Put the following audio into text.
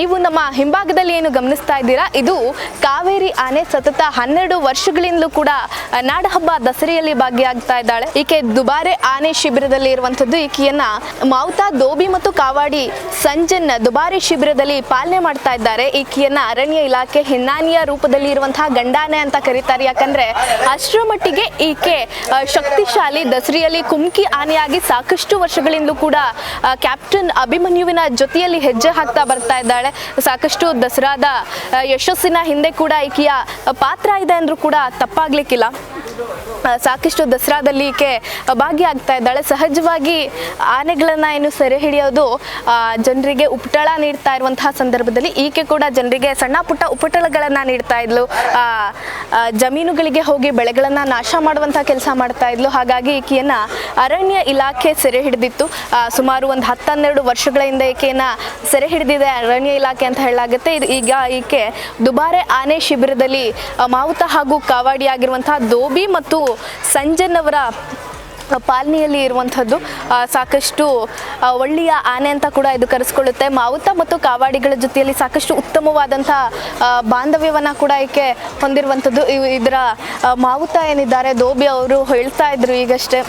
ನೀವು ನಮ್ಮ ಹಿಂಭಾಗದಲ್ಲಿ ಏನು ಗಮನಿಸ್ತಾ ಇದ್ದೀರಾ? ಇದು ಕಾವೇರಿ ಆನೆ ಸತತ ಹನ್ನೆರಡು ವರ್ಷಗಳಿಂದಲೂ ಕೂಡ ನಾಡಹಬ್ಬ ದಸರೆಯಲ್ಲಿ ಭಾಗಿಯಾಗ್ತಾ ಇದ್ದಾಳೆ. ಈಕೆ ದುಬಾರೆ ಆನೆ ಶಿಬಿರದಲ್ಲಿ ಇರುವಂತದ್ದು ಈಕೆಯನ್ನ ಮಾವುತಾ, ದೋಬಿ ಮತ್ತು ಕಾವಾಡಿ ಸಂಜನ್ ದುಬಾರಿ ಶಿಬಿರದಲ್ಲಿ ಪಾಲನೆ ಮಾಡ್ತಾ ಇದ್ದಾರೆ. ಈಕೆಯನ್ನ ಅರಣ್ಯ ಇಲಾಖೆ ಹೆಣ್ಣಾನಿಯ ರೂಪದಲ್ಲಿ ಇರುವಂತಹ ಗಂಡಾನೆ ಅಂತ ಕರೀತಾರೆ. ಯಾಕಂದ್ರೆ ಅಷ್ಟರ ಮಟ್ಟಿಗೆ ಈಕೆ ಶಕ್ತಿಶಾಲಿ, ದಸರಿಯಲ್ಲಿ ಕುಮ್ಕಿ ಆನೆಯಾಗಿ ಸಾಕಷ್ಟು ವರ್ಷಗಳಿಂದಲೂ ಕೂಡ ಕ್ಯಾಪ್ಟನ್ ಅಭಿಮನ್ಯುವಿನ ಜೊತೆಯಲ್ಲಿ ಹೆಜ್ಜೆ ಹಾಕ್ತಾ ಬರ್ತಾ ಸಾಕಷ್ಟು ದಸರಾದ ಯಶಸ್ಸಿನ ಹಿಂದೆ ಕೂಡ ಈಕೆಯ ಪಾತ್ರ ಇದೆ ಅಂದ್ರೂ ಕೂಡ ತಪ್ಪಾಗ್ಲಿಕ್ಕಿಲ್ಲ. ಸಾಕಷ್ಟು ದಸರಾದಲ್ಲಿ ಈಕೆ ಭಾಗಿಯಾಗ್ತಾ ಇದ್ದಾಳೆ. ಸಹಜವಾಗಿ ಆನೆಗಳನ್ನ ಏನು ಸೆರೆ ಹಿಡಿಯೋದು ಜನರಿಗೆ ಉಪಟಳ ನೀಡ್ತಾ ಇರುವಂತಹ ಸಂದರ್ಭದಲ್ಲಿ ಈಕೆ ಕೂಡ ಜನರಿಗೆ ಸಣ್ಣ ಪುಟ್ಟ ಉಪಟಳಗಳನ್ನ ನೀಡ್ತಾ ಇದ್ಲು. ಜಮೀನುಗಳಿಗೆ ಹೋಗಿ ಬೆಳೆಗಳನ್ನ ನಾಶ ಮಾಡುವಂತಹ ಕೆಲಸ ಮಾಡ್ತಾ ಇದ್ಲು. ಹಾಗಾಗಿ ಈಕೆಯನ್ನು ಅರಣ್ಯ ಇಲಾಖೆ ಸೆರೆ ಹಿಡಿದಿತ್ತು. ಸುಮಾರು ಒಂದು ಹತ್ತನ್ನೆರಡು ವರ್ಷಗಳ ಹಿಂದೆ ಈಕೆಯನ್ನ ಸೆರೆ ಹಿಡಿದಿದೆ ಅರಣ್ಯ ಇಲಾಖೆ ಅಂತ ಹೇಳಲಾಗುತ್ತೆ. ಇದು ಈಗ ಈಕೆ ದುಬಾರೆ ಆನೆ ಶಿಬಿರದಲ್ಲಿ ಮಾವುತ ಹಾಗೂ ಕಾವಾಡಿ ಆಗಿರುವಂತಹ ದೋಬಿ ಮತ್ತು ಸಂಜನ್ ಅವರ ಪಾಲನೆಯಲ್ಲಿ ಇರುವಂಥದ್ದು ಸಾಕಷ್ಟು ಒಳ್ಳೆಯ ಆನೆ ಅಂತ ಕೂಡ ಇದು ಕರೆಸ್ಕೊಳ್ಳುತ್ತೆ. ಮಾವುತ ಮತ್ತು ಕಾವಾಡಿಗಳ ಜೊತೆಯಲ್ಲಿ ಸಾಕಷ್ಟು ಉತ್ತಮವಾದಂಥ ಬಾಂಧವ್ಯವನ್ನು ಕೂಡ ಈಕೆ ಹೊಂದಿರುವಂಥದ್ದು. ಇದರ ಮಾವುತ ಏನಿದ್ದಾರೆ ದೋಬಿ ಅವರು ಹೇಳ್ತಾ ಇದ್ರು ಈಗಷ್ಟೇ.